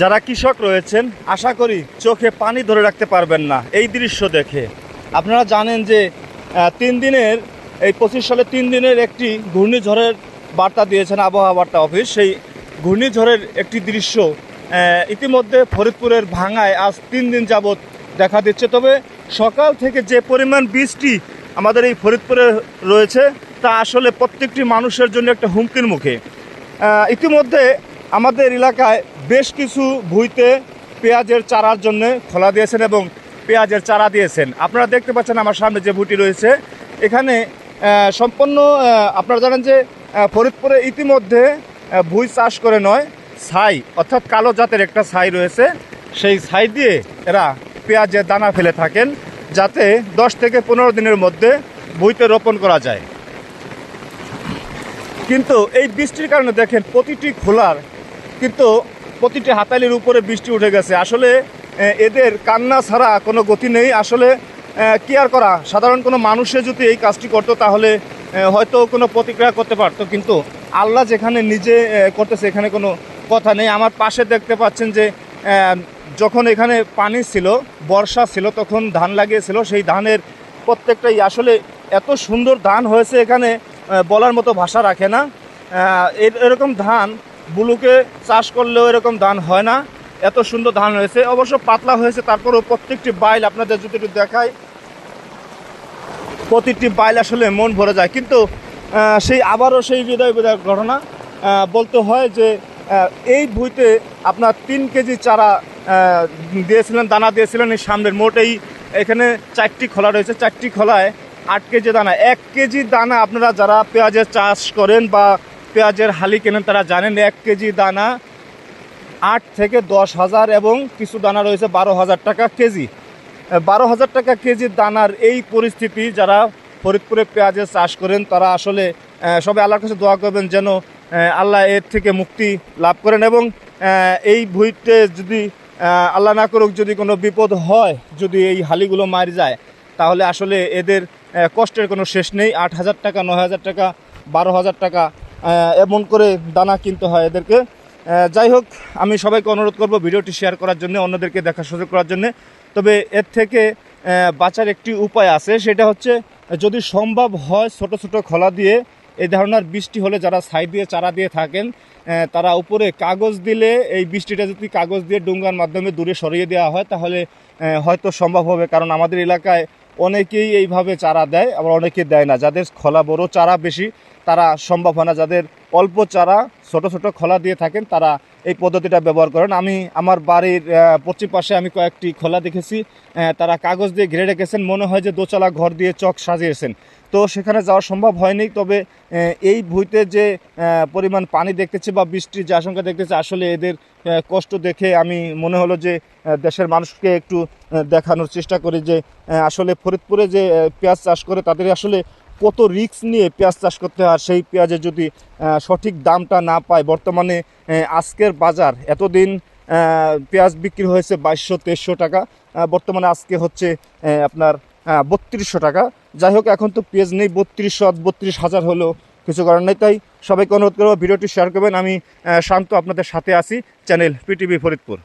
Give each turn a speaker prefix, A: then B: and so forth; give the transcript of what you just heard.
A: যারা কৃষক রয়েছেন, আশা করি চোখে পানি ধরে রাখতে পারবেন না এই দৃশ্য দেখে। আপনারা জানেন যে তিন দিনের, এই পঁচিশ সালে তিন দিনের একটি ঘূর্ণিঝড়ের বার্তা দিয়েছেন আবহাওয়া বার্তা অফিস। সেই ঘূর্ণিঝড়ের একটি দৃশ্য ইতিমধ্যে ফরিদপুরের ভাঙায় আজ তিন দিন যাবৎ দেখা দিচ্ছে। তবে সকাল থেকে যে পরিমাণ বৃষ্টি আমাদের এই ফরিদপুরে রয়েছে, তা আসলে প্রত্যেকটি মানুষের জন্য একটা হুমকির মুখে। ইতিমধ্যে আমাদের এলাকায় বেশ কিছু ভুইতে পেঁয়াজের চারার জন্য খোলা দিয়েছেন এবং পেঁয়াজের চারা দিয়েছেন। আপনারা দেখতে পাচ্ছেন আমার সামনে যে ভুটি রয়েছে। এখানে সম্পূর্ণ আপনারা জানেন যে ফরিদপুরে ইতিমধ্যে ভুই চাষ করে নয়, ছাই, অর্থাৎ কালো জাতের একটা ছাই রয়েছে। সেই ছাই দিয়ে এরা পেঁয়াজের দানা ফেলে থাকেন যাতে দশ থেকে পনেরো দিনের মধ্যে ভুইতে রোপণ করা যায়। কিন্তু এই বৃষ্টির কারণে দেখেন প্রতিটি খোলার কিন্তু প্রতিটি হাতালির উপরে বৃষ্টি উঠে গেছে। আসলে এদের কান্না ছাড়া কোনো গতি নেই। আসলে কি আর করা? সাধারণ কোনো মানুষে যদি এই কাজটি করতো, তাহলে হয়তো কোনো প্রতিক্রিয়া করতে পারতো। কিন্তু আল্লাহ যেখানে নিজে করতেছে, এখানে কোনো কথা নেই। আমার পাশে দেখতে পাচ্ছেন যে যখন এখানে পানি ছিল, বর্ষা ছিল, তখন ধান লাগিয়েছিল। সেই ধানের প্রত্যেকটাই আসলে এত সুন্দর ধান হয়েছে এখানে বলার মতো ভাষা রাখে না। এর- এরকম ধান বুলুকে চাষ করলেও এরকম ধান হয় না। এত সুন্দর ধান হয়েছে। অবশ্য পাতলা হয়েছে, তারপরেও প্রত্যেকটি বাইল আপনাদের যদি একটু দেখাই, প্রতিটি বাইল আসলে মন ভরে যায়। কিন্তু সেই আবারও সেই হৃদয় বিদায়ক ঘটনা বলতে হয় যে এই ভুইতে আপনার তিন কেজি চারা দিয়েছিলেন, দানা দিয়েছিলেন এই সামনের মোটেই। এখানে চারটি খোলা রয়েছে। চারটি খোলায় আট কেজি দানা। এক কেজি দানা আপনারা যারা পেঁয়াজের চাষ করেন বা পেঁয়াজের হালি কেনেন তারা জানেন, এক কেজি দানা আট থেকে দশ হাজার এবং কিছু দানা রয়েছে বারো হাজার টাকা কেজি। বারো হাজার টাকা কেজি দানার এই পরিস্থিতি যারা ফরিদপুরে পেঁয়াজের চাষ করেন, তারা আসলে সবাই আল্লাহর কাছে দোয়া করবেন যেন আল্লাহ এর থেকে মুক্তি লাভ করেন এবং এই ভুইতে যদি আল্লাহ না করুক যদি কোনো বিপদ হয়, যদি এই হালিগুলো মার যায়, তাহলে আসলে এদের কষ্টের কোনো শেষ নেই। আট হাজার টাকা, নয় হাজার টাকা, বারো হাজার টাকা এমন করে দানা কিনতে হয় এদেরকে। যাই হোক, আমি সবাইকে অনুরোধ করব ভিডিওটি শেয়ার করার জন্য, অন্যদেরকে দেখার সুযোগ করার জন্য। তবে এর থেকে বাঁচার একটি উপায় আছে, সেটা হচ্ছে, যদি সম্ভব হয় ছোট ছোট খোলা দিয়ে, এই ধরনের বৃষ্টি হলে যারা সাইড দিয়ে, চারা দিয়ে থাকেন তারা উপরে কাগজ দিলে, এই বৃষ্টিটা যদি কাগজ দিয়ে ডুঙ্গার মাধ্যমে দূরে সরিয়ে দেওয়া হয়, তাহলে হয়তো সম্ভব হবে। কারণ আমাদের এলাকায় অনেকেই এইভাবে চারা দেয়, আবার অনেকে দেয় না। যাদের খোলা বড় চারা বেশি তারা সম্ভব হয় না। যাদের অল্প চারা, ছোট ছোট খোলা দিয়ে থাকেন, তারা এই পদ্ধতিটা ব্যবহার করেন। আমি আমার বাড়ির পশ্চিম পাশে আমি কয়েকটি খোলা দেখেছি। তারা কাগজ দিয়ে ঘিরে রেখেছেন। মনে হয় যে দোচালা ঘর দিয়ে চক সাজিয়েছেন। তো সেখানে যাওয়া সম্ভব হয়নি। তবে এই ভুইতে যে পরিমাণ পানি দেখতেছি বা বৃষ্টির যে আশঙ্কা দেখতেছি, আসলে এদের কষ্ট দেখে আমি মনে হলো যে দেশের মানুষকে একটু দেখানোর চেষ্টা করি যে আসলে ফরিদপুরে যে পেঁয়াজ চাষ করে, তাদের আসলে কত রিস্ক নিয়ে পেঁয়াজ চাষ করতে হয় সেই পেঁয়াজের যদি সঠিক দামটা না পায়, বর্তমানে আজকের বাজার এতদিন পেঁয়াজ বিক্রি হয়েছে বাইশশো তেইশশো টাকা বর্তমানে আজকে হচ্ছে আপনার বত্রিশশো টাকা। যাই হোক, এখন তো পেঁয়াজ নেই, বত্রিশশো বত্রিশ হাজার হলেও কিছু করার নেই। তাই সবাইকে অনুরোধ করব, ভিডিওটি শেয়ার করবেন। আমি শান্ত আপনাদের সাথে আছি, চ্যানেল পিটিভি ফরিদপুর।